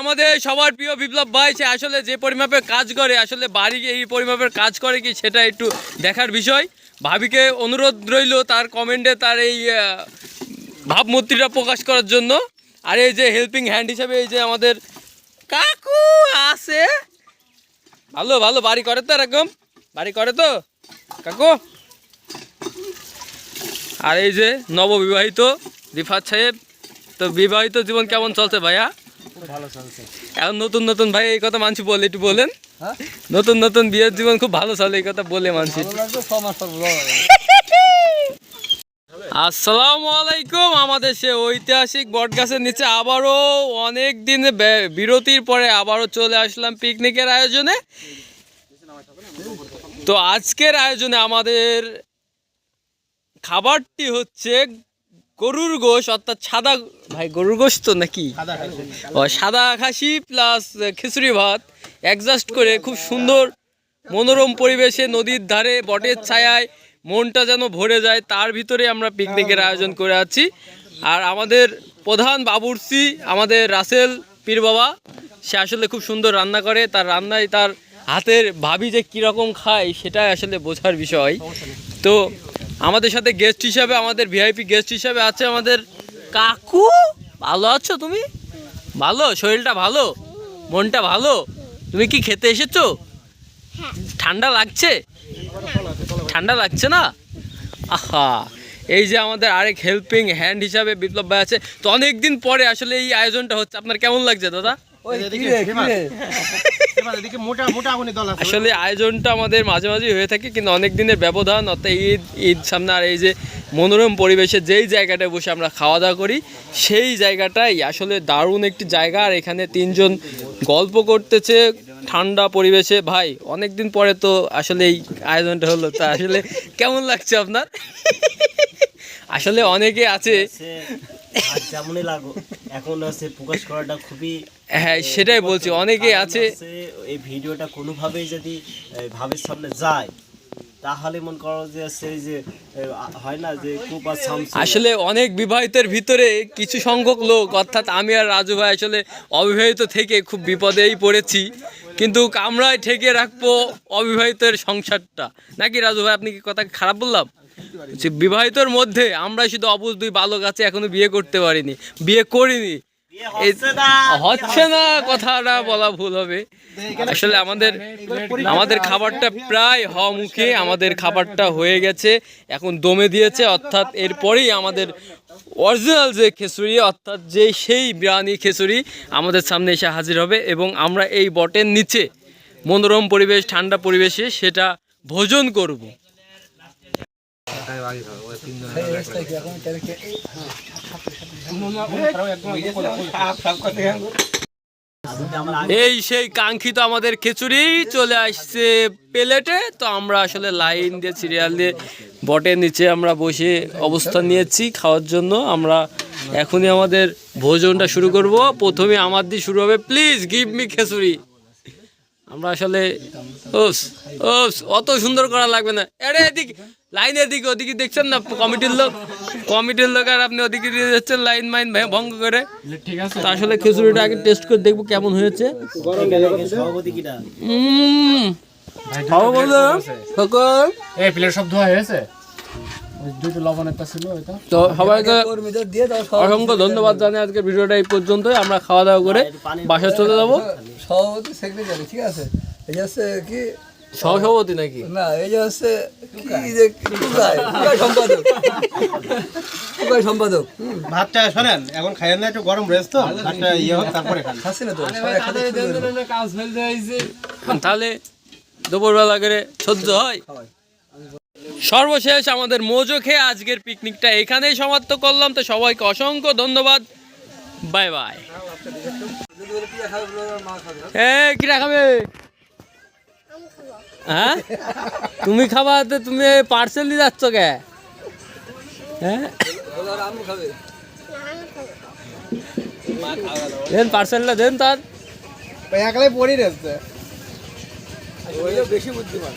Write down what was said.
আমাদের সবার প্রিয় বিপ্লব ভাই, সে আসলে যে পরিমাপে কাজ করে, আসলে বাড়ি এই পরিমাপের কাজ করে কি সেটা একটু দেখার বিষয়। ভাবিকে অনুরোধ রইল তার কমেন্টে তার এই ভাবমূর্তিটা প্রকাশ করার জন্য। আর এই যে হেল্পিং হ্যান্ড হিসেবে এই যে আমাদের কাকু আছে। ভালো ভালো, বাড়ি করে তো এরকম। বাড়ি করে তো, কাকু। আর এই যে নববিবাহিত রিফাত সাহেব, তো বিবাহিত জীবন কেমন চলছে ভাইয়া? ভালো চলছে। এখন নতুন নতুন ভাই এই কথা মানছি বলে একটু বলেন। হ্যাঁ? নতুন নতুন বিয়ের জীবন খুব ভালো চলে এই কথা বলে যাবে আসসালামু আলাইকুম আমাদের সে ঐতিহাসিক বটগাছের নিচে আবারও অনেক দিন বিরতির পরে আবারও চলে আসলাম পিকনিকের আয়োজনে। তো আজকের আয়োজনে আমাদের খাবারটি হচ্ছে গরুর গোশ অর্থাৎ সাদা ভাই গরুর গোশ তো নাকি? ও সাদা খাসি প্লাস খিচুড়ি ভাত অ্যাডজাস্ট করে খুব সুন্দর মনোরম পরিবেশে নদীর ধারে বটের ছায়ায় মনটা যেন ভরে যায় তার ভিতরে আমরা পিকনিকের আয়োজন করে আছি। আর আমাদের প্রধান বাবুর্চি আমাদের রাসেল পীর বাবা সে আসলে খুব সুন্দর রান্না করে তার রান্নায় তার হাতের ভাবি যে কীরকম খায় সেটাই আসলে বোঝার বিষয়। তো আমাদের সাথে গেস্ট হিসাবে, আমাদের ভিআইপি গেস্ট হিসাবে আছে আমাদের কাকু। ভালো আছো তুমি? ভালো? শরীরটা ভালো? মনটা ভালো? তুমি কি খেতে এসেছ? ঠান্ডা লাগছে? ঠান্ডা লাগছে না? আহা! এই যে আমাদের আরেক হেল্পিং হ্যান্ড হিসাবে বিপ্লব ভাই আছে। তো অনেকদিন পরে আসলে এই আয়োজনটা হচ্ছে। আপনার কেমন লাগছে দাদা? আছে। আসলে আয়োজনটা আমাদের মাঝে মাঝে হয়ে থাকে কিন্তু অনেক দিনের ব্যবধান অর্থাৎ ঈদ ঈদ সামনে আর এই যে মনোরম পরিবেশে যেই জায়গাটায় বসে আমরা খাওয়া দাওয়া করি সেই জায়গাটাই আসলে দারুণ একটি জায়গা। আর এখানে তিনজন গল্প করতেছে ঠান্ডা পরিবেশে। ভাই অনেক দিন পরে তো আসলে এই আয়োজনটা হলো তা আসলে কেমন লাগছে আপনার? আসলে অনেকে আছে আর যেমনই লাগো এখন হচ্ছে প্রকাশ করাটা খুবই হ্যাঁ সেটাই বলছি। অনেকে আছে এই ভিডিওটা কোনোভাবেই যদি ভাবের সামনে যায় তাহলে মন করো যে সেই যে হয় না যে কূপ আসলে অনেক বিবাহিতের ভিতরে কিছু সংখ্যক লোক অর্থাৎ আমি আর রাজু ভাই আসলে অবিবাহিত থেকে খুব বিপদেই পড়েছি। কিন্তু আমরাই ঠেকে রাখব অবিবাহিতের সংসারটা। নাকি রাজু ভাই আপনি কি কথা খারাপ বললাম? বিবাহিতর মধ্যে আমরা শুধু অবুজ দুই বালক আছে এখনও বিয়ে করতে পারিনি বিয়ে করিনি। হচ্ছে না হচ্ছে না কথাটা বলা ভুল হবে। আসলে আমাদের আমাদের খাবারটা প্রায় হওয়া মুখে আমাদের খাবারটা হয়ে গেছে এখন দমে দিয়েছে অর্থাৎ এরপরেই আমাদের অরিজিনাল যে খিচুড়ি অর্থাৎ যে সেই বিরিয়ানি খিচুড়ি আমাদের সামনে এসে হাজির হবে এবং আমরা এই বটের নিচে মনোরম পরিবেশ ঠান্ডা পরিবেশে সেটা ভোজন করব। এই সেই কাঙ্ক্ষিত আমাদের খিচুড়ি চলে আসছে প্লেটে। তো আমরা আসলে লাইন দিয়ে, সিরিয়াল দিয়ে, বটের নিচে আমরা বসে অবস্থান নিয়েছি খাওয়ার জন্য। আমরা এখনই আমাদের ভোজনটা শুরু করব। প্রথমে আমার দিয়ে শুরু হবে। Please give me khichuri. আমরা আসলে, ওস ওস, অত সুন্দর করা লাগবে না। আরে এদিক লাইনের দিকে ওদিকে দেখছেন না? কমিটির লোক কমিটির লোক আর আপনি ওদিকে দিয়ে যাচ্ছেন লাইন মাইন ভঙ্গ করে। ঠিক আছে। আসলে খিচুড়িটা আগে টেস্ট করে দেখব কেমন হয়েছে। তো সবাইকে অসংখ্য ধন্যবাদ জানাই আজকের ভিডিওটা এই পর্যন্তই। আমরা খাওয়া দাওয়া করে বাসায় চলে যাব। সভাপতি সেক্রেটারি ঠিক আছে? এই যে হচ্ছে কি সহসভাপতি নাকি? না এই যে হচ্ছে কি যে টুকাই টুকাই সম্পাদক। টুকাই সম্পাদক। ভাতটা শোনেন এখন খাইয়েন না একটু গরম রেস্ট তো ভাতটা ইয়ে হোক তারপরে খান। খাচ্ছি না তো খাতে শুরু করব। তাহলে দুপুরবেলা করে সহ্য হয়? সর্বশেষ আমাদের মোজো খেয়ে আজকের পিকনিকটা এখানেই সমাপ্ত করলাম। তো সবাইকে অসংখ্য ধন্যবাদ। Bye bye. যদি বলে কি খাবে বলে ওর মা খাবে। এ কিরা খাবে হ্যাঁ? তুমি খাবা তো তুমি পার্সেল দিয়ে যাচ্ছ কে? হ্যাঁ? দেন পার্সেলটা দেন তার। একলাই পড়ি রেস্ট বেশি বুদ্ধিমান।